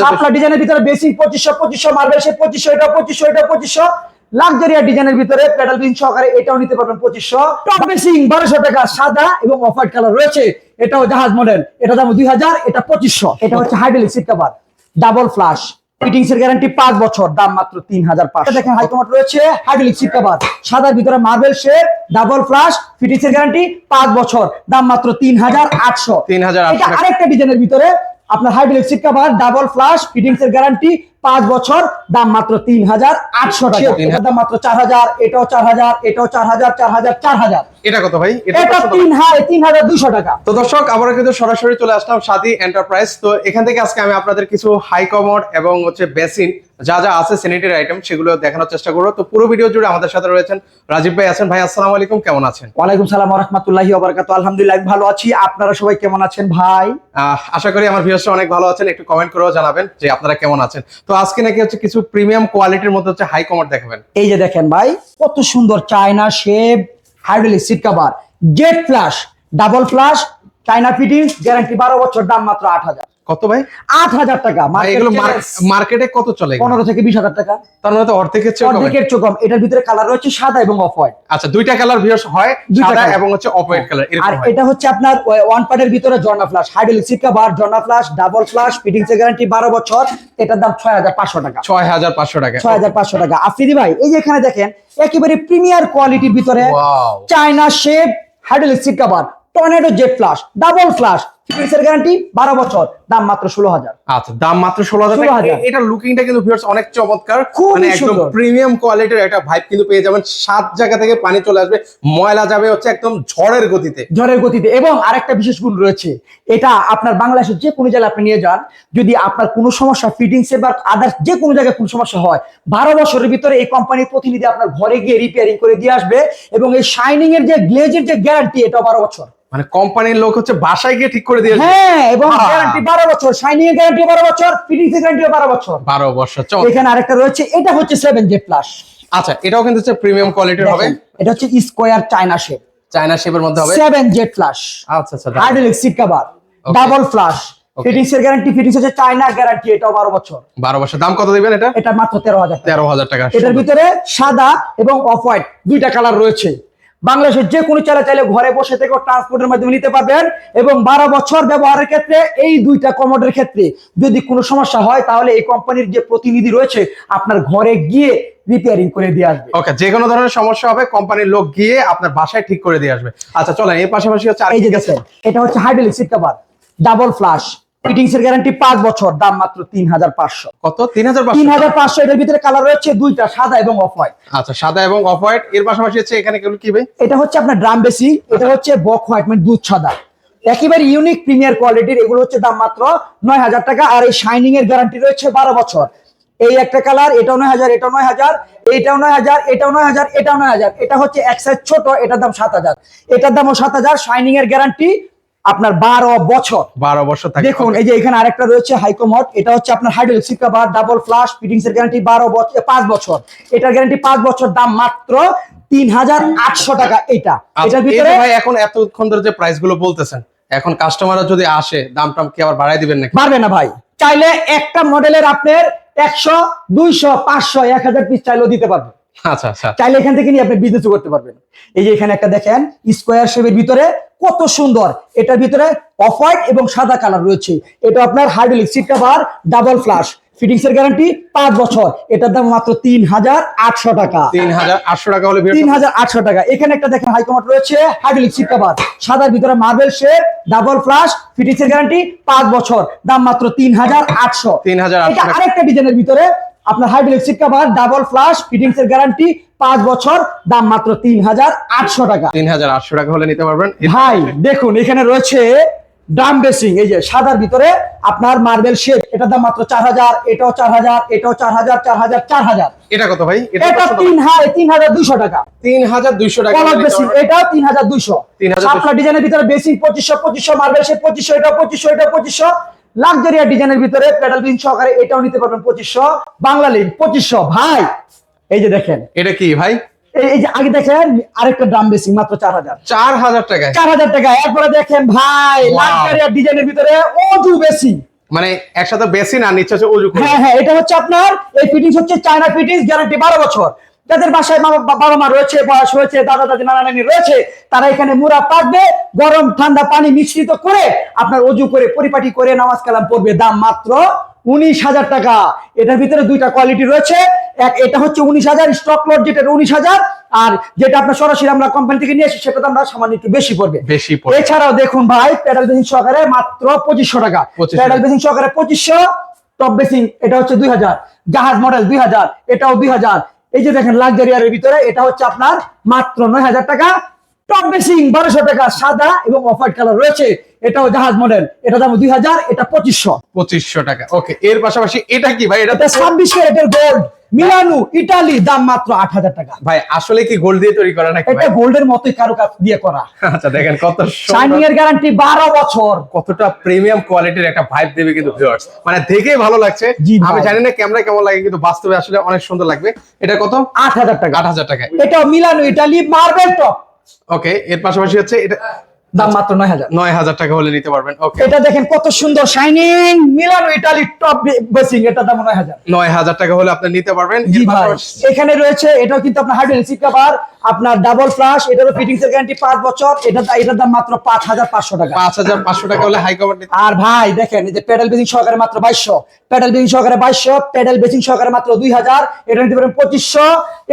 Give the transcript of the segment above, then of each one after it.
শাপলা ডিজাইনের ভিতরে পঁচিশশো পঁচিশশো মার্বেল সে পঁচিশশো এটা পঁচিশশো এটা পঁচিশশো। লাক্সারিয়া ডিজাইনের ভিতরে বিন সহকারে এটাও নিতে পারবেন পঁচিশশো। টপ বেসিং বারোশো টাকা সাদা এবং অফ হোয়াইট কালার রয়েছে। এটাও জাহাজ মডেল এটা দাম দুই হাজার এটা পঁচিশশো। এটা হচ্ছে hydraulic seat cover double flush fittings এর গ্যারান্টি পাঁচ বছর দাম মাত্র তিন হাজার পাঁচশো। দেখেন হাইকমার্ট রয়েছে হাইড্রোলিক সিট কভার সাদার ভিতরে marble shade double flush fittings এর গ্যারান্টি পাঁচ বছর দাম মাত্র তিন হাজার আটশো। 3,800 এটা আরেকটা ডিজাইনের ভিতরে আপনার hydraulic cover double flush fittings এর গ্যারান্টি পাঁচ বছর দাম মাত্র তিন হাজার আটশো টাকা। দাম মাত্র চার হাজার এটাও চার হাজার এটাও চার হাজার চার হাজার চার হাজার। এটা কত ভাই? এটা? তিন হাজার তিন হাজার দুশো টাকা। তো দর্শক আমরা কিন্তু সরাসরি চলে আসলাম সাদি এন্টারপ্রাইজ তো এখান থেকে আজকে আমি আপনাদের কিছু হাই কমোড এবং হচ্ছে বেসিন যা যা আছে স্যানিটারি আইটেম সেগুলো দেখানোর চেষ্টা করব। তো পুরো ভিডিও জুড়ে আমাদের সাথে রয়েছেন রাজীব ভাই। আছেন ভাই আসসালামু আলাইকুম কেমন আছেন? ওয়ালাইকুম সালাম রহমতুল্লাহি ওবরাকাত আলহামদুলিল্লাহ আমি ভালো আছি। আপনারা সবাই কেমন আছেন ভাই? আশা করি আমার ভিউয়ার্সরা অনেক ভালো আছেন। একটু কমেন্ট করেও জানাবেন যে আপনারা কেমন আছেন। তো আজকে নাকি হচ্ছে কিছু প্রিমিয়াম কোয়ালিটির মধ্যে হচ্ছে হাই কমোড দেখাবেন। এই যে দেখেন ভাই কত সুন্দর China shape hydraulic seat cover jet flush double flush China fittings guarantee বারো বছর দাম মাত্র আট হাজার। কত ভাই? আট হাজার টাকা। এগুলো মার্কেটে কত চলে পনেরো থেকে বিশ হাজার টাকা। তার মানে তো অর্ধেকের চেয়ে কম। এটার ভিতরে কালার রয়েছে সাদা এবং অফ হোয়াইট আচ্ছা দুইটা কালার ভিউয়ার্স হয় সাদা এবং হচ্ছে অফ হোয়াইট কালার আর এটা হচ্ছে আপনার ওয়ান পার্টের ভিতরে জর্না ফ্লাশ হাইড্রোলিক সিট কভার জর্না ফ্লাশ ডাবল ফ্লাশ ফিটিংস এর গ্যারান্টি বারো বছর এটার দাম ছয় হাজার পাঁচশো টাকা। ছয় হাজার পাঁচশো টাকা। ছয় হাজার পাঁচশো টাকা। আফ্রিদি ভাই এই যে এখানে দেখেন একেবারে প্রিমিয়ার কোয়ালিটির ভিতরে China shape hydraulic seat cover tornado jet flush double flush fittings guarantee বারো বছর দাম মাত্র ষোলো হাজার। আচ্ছা দাম মাত্র ষোলো হাজার টাকা। 16,000 এটা লুকিংটা কিন্তু ভিউয়ার্স অনেক চমৎকার। মানে একদম প্রিমিয়াম কোয়ালিটির একটা ভাইব কিন্তু পেয়ে যাবেন। সাত জায়গা থেকে পানি চলে আসবে ময়লা যাবে হচ্ছে একদম ঝড়ের গতিতে। ঝড়ের গতিতে। এবং আরেকটা বিশেষ গুণ রয়েছে এটা আপনার বাংলাদেশের যে কোনো জায়গায় আপনি নিয়ে যান যদি আপনার কোনো সমস্যা ফিটিংস বা আদার্স যে কোনো জায়গায় কোনো সমস্যা হয় বারো বছরের ভিতরে এই কোম্পানির প্রতিনিধি আপনার ঘরে গিয়ে রিপেয়ারিং করে দিয়ে আসবে এবং এই শাইনিং এর যে গ্লেজের যে গ্যারান্টি এটা বারো বছর। মানে কোম্পানির লোক হচ্ছে বাসায় গিয়ে ঠিক করে দিয়ে হ্যাঁ এবং। গ্যারান্টি বারো বছর শাইনিং এর গ্যারান্টি বারো বছর ফিটিংস এর গ্যারান্টি বারো বছর। বারো বছর চমৎকার। এখানে আরেকটা রয়েছে এটা হচ্ছে সেভেন জেড প্লাস আচ্ছা এটাও কিন্তু হচ্ছে প্রিমিয়াম কোয়ালিটির হবে। এটা হচ্ছে স্কোয়ার চায়না শেপ চায়না শেপের মধ্যে হবে। সেভেন জেড ফ্লাশ আচ্ছা আচ্ছা। Hydraulic seat cover double flush Okay. Fittings এর গ্যারান্টি ফিটিংস হচ্ছে চায়না গ্যারান্টি এটাও বারো বছর। বারো বছর দাম কত দিবেন এটা? এটা মাত্র তেরো হাজার টাকা। তেরো হাজার টাকা। এটার ভিতরে সাদা এবং অফ হোয়াইট দুইটা কালার রয়েছে। বাংলাদেশের যে কোনো চালা চাইলে ঘরে বসে থেকে ট্রান্সপোর্টের মাধ্যমে নিতে পারবেন এবং বারো বছর ব্যবহারের ক্ষেত্রে এই দুইটা কমোডের ক্ষেত্রে যদি কোনো সমস্যা হয় তাহলে এই কোম্পানির যে প্রতিনিধি রয়েছে আপনার ঘরে গিয়ে রিপেয়ারিং করে দিয়ে আসবে। ওকে যে কোনো ধরনের সমস্যা হবে কোম্পানির লোক গিয়ে আপনার বাসায় ঠিক করে দিয়ে আসবে। আচ্ছা চলেন এর পাশাপাশি হচ্ছে এই যে দেখেন এটা হচ্ছে hydraulic seat cover double flush fittings এর গ্যারান্টি পাঁচ বছর দাম মাত্র তিন হাজার পাঁচশো। কত? তিন হাজার তিন হাজার পাঁচশো এটার ভিতরে কালার রয়েছে দুইটা সাদা এবং অফ হোয়াইট আচ্ছা সাদা এবং অফ হোয়াইট এর পাশাপাশি হচ্ছে এখানে কেবল কি ভাই? এটা হচ্ছে আপনার ড্রাম বেসি এটা হচ্ছে বক হোয়াইট মানে দুধ সাদা। একেবারে ইউনিক প্রিমিয়ার কোয়ালিটির এগুলো হচ্ছে দাম মাত্র নয় হাজার টাকা আর এই শাইনিং এর গ্যারান্টি রয়েছে বারো বছর। এই একটা কালার এটাও নয় হাজার এটাও নয় হাজার এটাও নয় হাজার এটাও নয় হাজার এটাও নয় হাজার এটা হচ্ছে এক সাইজ ছোট এটার দাম সাত হাজার। এটার দামও সাত হাজার শাইনিং এর গ্যারান্টি আপনার বারো বছর। বারো বছর থাকে। দেখুন এই যে এখানে আরেকটা রয়েছে হাইকোমট এটা হচ্ছে আপনার hydraulic cover double flush fittings এর গ্যারান্টি বারো বছর পাঁচ বছর। এটার গ্যারান্টি পাঁচ বছর দাম মাত্র তিন হাজার আটশো টাকা এটা। আচ্ছা, এটার ভিতরে এখন এতক্ষণ ধরে যে প্রাইসগুলো বলতেছেন এখন কাস্টমাররা যদি আসে দাম টাম কি আবার বাড়াই দিবেন নাকি? পারবে না ভাই। চাইলে একটা মডেলের আপনার একশো দুইশো পাঁচশো এক হাজার পিস চাইলেও দিতে পারবে। আচ্ছা আচ্ছা। চাইলে এখান থেকে নিয়ে আপনি বিজনেস করতে পারবেন। এই যে এখানে একটা দেখেন স্কোয়ার শেপের ভিতরে কত সুন্দর। এটার ভিতরে অফ হোয়াইট এবং সাদা কালার রয়েছে। এটা আপনার hydraulic seat cover double flush fittings এর গ্যারান্টি পাঁচ বছর। এটার দাম মাত্র তিন হাজার আটশো টাকা। তিন হাজার আটশো টাকা হলে তিন হাজার আটশো টাকা। এখানে একটা দেখেন হাইকমার্ট রয়েছে হাইড্রোলিক সিট কভার সাদার ভিতরে marble shape double flush fittings এর গ্যারান্টি পাঁচ বছর। দাম মাত্র তিন হাজার আটশো। তিন হাজার আরেকটা ডিজাইনের ভিতরে আপনার hydraulic seat cover double flush fittings এর গ্যারান্টি পাঁচ বছর দাম মাত্র তিন হাজার আটশো টাকা। তিন হাজার আটশো টাকা হলে নিতে পারবেন। ভাই দেখুন এখানে রয়েছে ড্রাম বেসিং এই যে সাদার ভিতরে আপনার মার্বেল শেপ এটার দাম মাত্র চার হাজার এটাও চার হাজার এটাও চার হাজার চার হাজার চার হাজার। এটা কত ভাই? এটা এটা তিন হাজার তিন হাজার দুইশো টাকা। তিন হাজার দুইশো টাকা বেসিং। এটাও তিন হাজার দুইশো। 3,200 শাপলা ডিজাইনের ভিতরে বেসিং পঁচিশশো পঁচিশশো মার্বেল শেপ পঁচিশশো এটা পঁচিশশো এটা পঁচিশশো। লাক্সারিয়া ডিজাইনের ভিতরে পেডাল বিন সহকারে এটাও নিতে পারবেন পঁচিশশো বাংলা লিঙ্ক পঁচিশশো। ভাই এই যে দেখেন। এটা কি ভাই? এই যে আগে দেখেন আরেকটা ড্রাম বেসিং মাত্র চার হাজার। চার হাজার টাকায়? চার হাজার টাকা এরপরে দেখেন ভাই. লাক্সারিয়া ডিজাইনের ভিতরে অজু বেসিং মানে একসাথে বেসিন আর নিচে হচ্ছে উজু হ্যাঁ হ্যাঁ এটা হচ্ছে আপনার এই ফিটিংস হচ্ছে চায়না ফিটিংস গ্যারান্টি বারো বছর। যাদের বাসায় বাবা মা রয়েছে বয়স হয়েছে দাদা দাদি নানা নানি রয়েছে তারা এখানে মুরা পাকবে গরম ঠান্ডা পানি মিশ্রিত করে আপনার অজু করে পরিপাটি করে নামাজ কালাম পড়বে। দাম মাত্র উনিশ হাজার টাকা। এটার ভিতরে দুইটা কোয়ালিটি রয়েছে। এক এটা হচ্ছে উনিশ হাজার স্টক লট যেটা উনিশ হাজার আর যেটা আপনার সরাসরি আমরা কোম্পানি থেকে নিয়ে আসি সেটা দাম সামান্য একটু বেশি পড়বে। বেশি পড়বে। এছাড়াও দেখুন ভাই প্যাডাল বেসিং সহকারে মাত্র পঁচিশশো টাকা। 2500 প্যাডাল বেসিং সহকারে পঁচিশশো টপ বেসিং এটা হচ্ছে দুই হাজার। জাহাজ মডেল দুই হাজার এটাও দুই হাজার। এই যে দেখেন লাক্সারিয়ারের ভিতরে এটা হচ্ছে আপনার মাত্র নয় হাজার টাকা। টপ বেসিং বারোশো টাকা সাদা এবং অফ হোয়াইট কালার রয়েছে। এটাও জাহাজ মডেল। এটা দাম দুই হাজার এটা পঁচিশশো। পঁচিশশো টাকা। ওকে এর পাশাপাশি এটা কি ভাই? এটা এটা ছাব্বিশ ক্যারেটের গোল্ড মিলানু ইটালি দাম মাত্র আট হাজার টাকা। ভাই আসলে কি গোল্ড দিয়ে তৈরি করা নাকি এটা গোল্ডের মতোই কারও কাজ দিয়ে করা। আচ্ছা দেখেন কত শাইনিং এর গ্যারান্টি বারো বছর। কতটা প্রিমিয়াম কোয়ালিটির একটা ভাইব দেবে কিন্তু ভিউয়ার্স মানে দেখেই ভালো লাগছে। আমি জানি না ক্যামেরা কেমন লাগে কিন্তু বাস্তবে আসলে অনেক সুন্দর লাগবে। এটা কত? আট হাজার টাকা। আট হাজার টাকা এটাও মিলানো ইটালি মার্বেল টপ। ওকে এর পাশাপাশি হচ্ছে এটা দাম মাত্র নয় হাজার। নয় হাজার টাকা হলে নিতে পারবেন ওকে। এটা দেখেন কত সুন্দর শাইনিং মিলানো টপ বেসিং এটা দাম নয় হাজার। নয় হাজার টাকা হলে আপনি নিতে পারবেন এখানে রয়েছে এটাও কিন্তু আপনার কভার আপনার ডাবল ফ্লাশ এটারও ফিটিংস এর গ্যারান্টি পাঁচ বছর এটা এটার দাম মাত্র পাঁচ হাজার পাঁচশো টাকা। পাঁচ হাজার পাঁচশো টাকা হলে হাই কভার আর ভাই দেখেন এই যে প্যাডেল বেসিং সহকারে মাত্র বাইশশো প্যাডেল বেসিং সহকারে বাইশশো প্যাডেল বেসিং সহকারে মাত্র দুই হাজার এটা নিতে পারেন পঁচিশশো।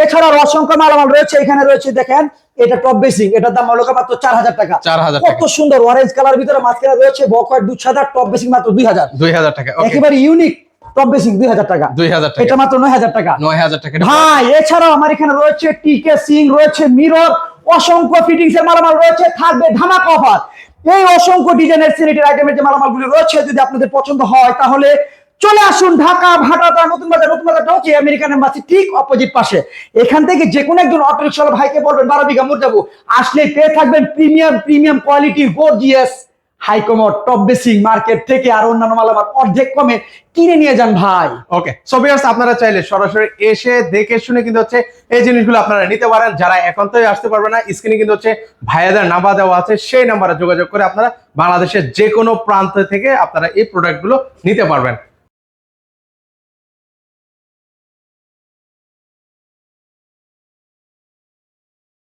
এছাড়াও অসংখ্য মালামাল রয়েছে এখানে রয়েছে দেখেন এটা টপ বেসিং এটার দাম হলো মাত্র চার হাজার টাকা। 4,000 কত সুন্দর অরেঞ্জ কালার ভিতরে মাঝখানে রয়েছে বকওয়ার দুই হাজার টপ বেসিং মাত্র দুই হাজার দুই হাজার টাকা একেবারে ইউনিক টপ বেসিং দুই হাজার টাকা। দুই হাজার টাকা। এটা মাত্র নয় হাজার টাকা। নয় হাজার টাকা ভাই এছাড়াও আমার এখানে রয়েছে টিকে সিং রয়েছে মিরর অসংখ্য ফিটিংস এর মালামাল রয়েছে থাকবে ধামাক অফার এই অসংখ্য ডিজাইনের সিলেটের আইটেমের যে মালামালগুলি রয়েছে যদি আপনাদের পছন্দ হয় তাহলে চলে আসুন ঢাকা ভাটাটা নতুন বাজার, নতুন বাজারটা হচ্ছে আমেরিকান এম্বাসি ঠিক অপোজিট পাশে। এখান থেকে যে কোনো একজন অটো রিক্সাওয়ালা ভাইকে বলবেন, বারো বিঘা মোট যাব। আসলে পেয়ে থাকবেন premium premium quality gorgeous high commode top basin market থেকে আর অন্যান্য মালামাল অর্ধেক কমে কিনে নিয়ে যান ভাই। ওকে সো ভিউয়ার্স আপনারা চাইলে সরাসরি এসে দেখে শুনে কিন্তু হচ্ছে এই জিনিসগুলো আপনারা নিতে পারেন। যারা একান্তই আসতে পারবে না স্ক্রিনে কিন্তু হচ্ছে ভাইয়াদের নাম্বার দেওয়া আছে। সেই নাম্বারে যোগাযোগ করে আপনারা বাংলাদেশের যে কোনো প্রান্ত থেকে আপনারা এই প্রোডাক্টগুলো নিতে পারবেন।